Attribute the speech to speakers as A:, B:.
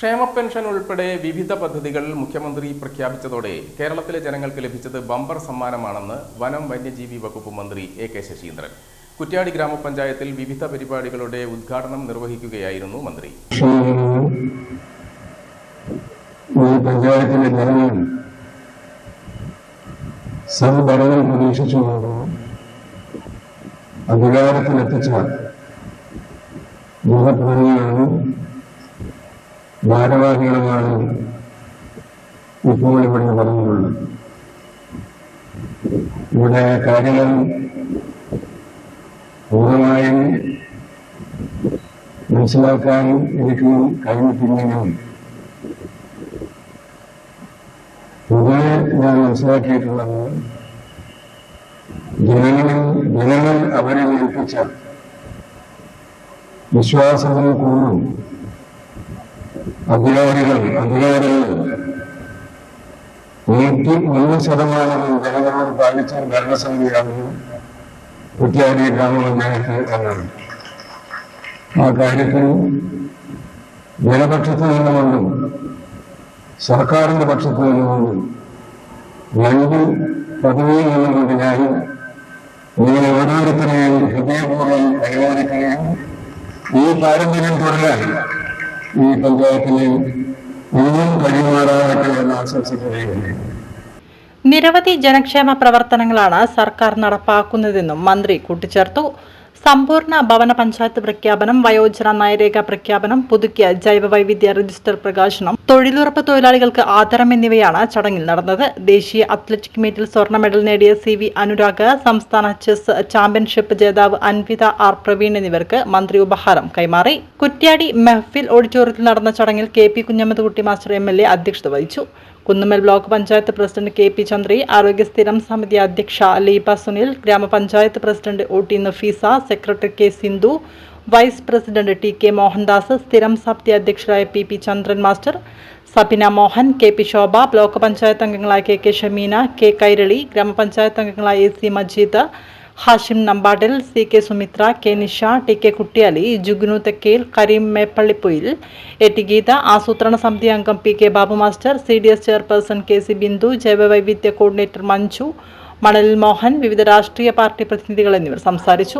A: ക്ഷേമ പെൻഷൻ ഉൾപ്പെടെ വിവിധ പദ്ധതികൾ മുഖ്യമന്ത്രി പ്രഖ്യാപിച്ചതോടെ കേരളത്തിലെ ജനങ്ങൾക്ക് ലഭിച്ചത് ബമ്പർ സമ്മാനമാണെന്ന് വനം വന്യജീവി വകുപ്പ് മന്ത്രി എ കെ ശശീന്ദ്രൻ. കുറ്റ്യാടി ഗ്രാമപഞ്ചായത്തിൽ വിവിധ പരിപാടികളുടെ ഉദ്ഘാടനം നിർവഹിക്കുകയായിരുന്നു മന്ത്രി.
B: ഭാരവാഹികളുമാണ് ഇപ്പോൾ ഇവിടെ പറഞ്ഞിട്ടുള്ളത്. ഇവിടെ കാര്യങ്ങൾ പൂർണമായും മനസ്സിലാക്കാൻ എനിക്ക് കഴിഞ്ഞിട്ടില്ലെങ്കിലും പൊതുവെ ഞാൻ മനസ്സിലാക്കിയിട്ടുള്ളത് ജനങ്ങളിൽ ജനങ്ങൾ അവരെ ഏൽപ്പിച്ച വിശ്വാസങ്ങൾ കൂടും. അധികാരികൾ അധികാരികൾ. നൂറ്റി മൂന്ന് ശതമാനം ജനങ്ങളോട് പാലിച്ച ഭരണസമിതിയാണ് കുറ്റ്യാടി ഗ്രാമപഞ്ചായത്ത് എന്നാണ്. ആ കാര്യത്തിൽ ജനപക്ഷത്ത് നിന്നുകൊണ്ടും സർക്കാരിന്റെ പക്ഷത്ത് നിന്നുകൊണ്ടും രണ്ട് പദവിയിൽ നിന്നുകൊണ്ട് ഞാൻ നിങ്ങൾ ഓരോരുത്തരെയും ഹൃദയപൂർവം അനുമോദിക്കുകയും ഈ പാരമ്പര്യം തുടരാൻ ഈ പഞ്ചായത്തിന് ഇനിയും കഴിയുമാറാകട്ടെ എന്ന് ആശംസിക്കുകയുണ്ട്
C: നിരവധി ജനക്ഷേമ പ്രവർത്തനങ്ങളാണ് സർക്കാർ നടപ്പാക്കുന്നതെന്നും മന്ത്രി കൂട്ടിച്ചേർത്തു. സമ്പൂർണ ഭവന പഞ്ചായത്ത് പ്രഖ്യാപനം വയോജന നയരേഖ പ്രഖ്യാപനം പുതുക്കിയ ജൈവ വൈവിധ്യ രജിസ്റ്റർ പ്രകാശനം തൊഴിലുറപ്പ് തൊഴിലാളികൾക്ക് ആദരം എന്നിവയാണ് ചടങ്ങിൽ നടന്നത്. ദേശീയ അത്ലറ്റിക് മീറ്റിൽ സ്വർണ മെഡൽ നേടിയ സി വി അനുരാഗ് സംസ്ഥാന ചെസ് ചാമ്പ്യൻഷിപ്പ് ജേതാവ് അൻവിത ആർ പ്രവീൺ എന്നിവർക്ക് മന്ത്രി ഉപഹാരം കൈമാറി. കുറ്റ്യാടി മെഹ്ഫിൽ ഓഡിറ്റോറിയത്തിൽ നടന്ന ചടങ്ങിൽ K P Kunhammedkutty master M L A അധ്യക്ഷത വഹിച്ചു. Kunnummal block panchayat president K P Chandri ആരോഗ്യ സ്ഥിരം സമിതി അധ്യക്ഷ ലീപ സുനിൽ ഗ്രാമപഞ്ചായത്ത് president O T Nafeesa secretary K Sindhu vice president T K Mohandas സ്ഥിരം സമിതി അധ്യക്ഷരായ P P Chandran master Sabina Mohan K P Shobha block panchayat അംഗങ്ങളായ K K Shameena K Kairali ഗ്രാമപഞ്ചായത്ത് അംഗങ്ങളായ A C Majeed Hashim Nambadil C K Sumithra K Nisha T K Kuttiyali Jugnu Thekkel Kareem Meppallippoyil. A T Geetha ആസൂത്രണ സമിതി അംഗം P K Babu master C D S chairperson K C Bindu ജൈവവൈവിധ്യ coordinator Manju മണൽ മോഹൻ വിവിധ രാഷ്ട്രീയ party പ്രതിനിധികൾ എന്നിവർ സംസാരിച്ചു.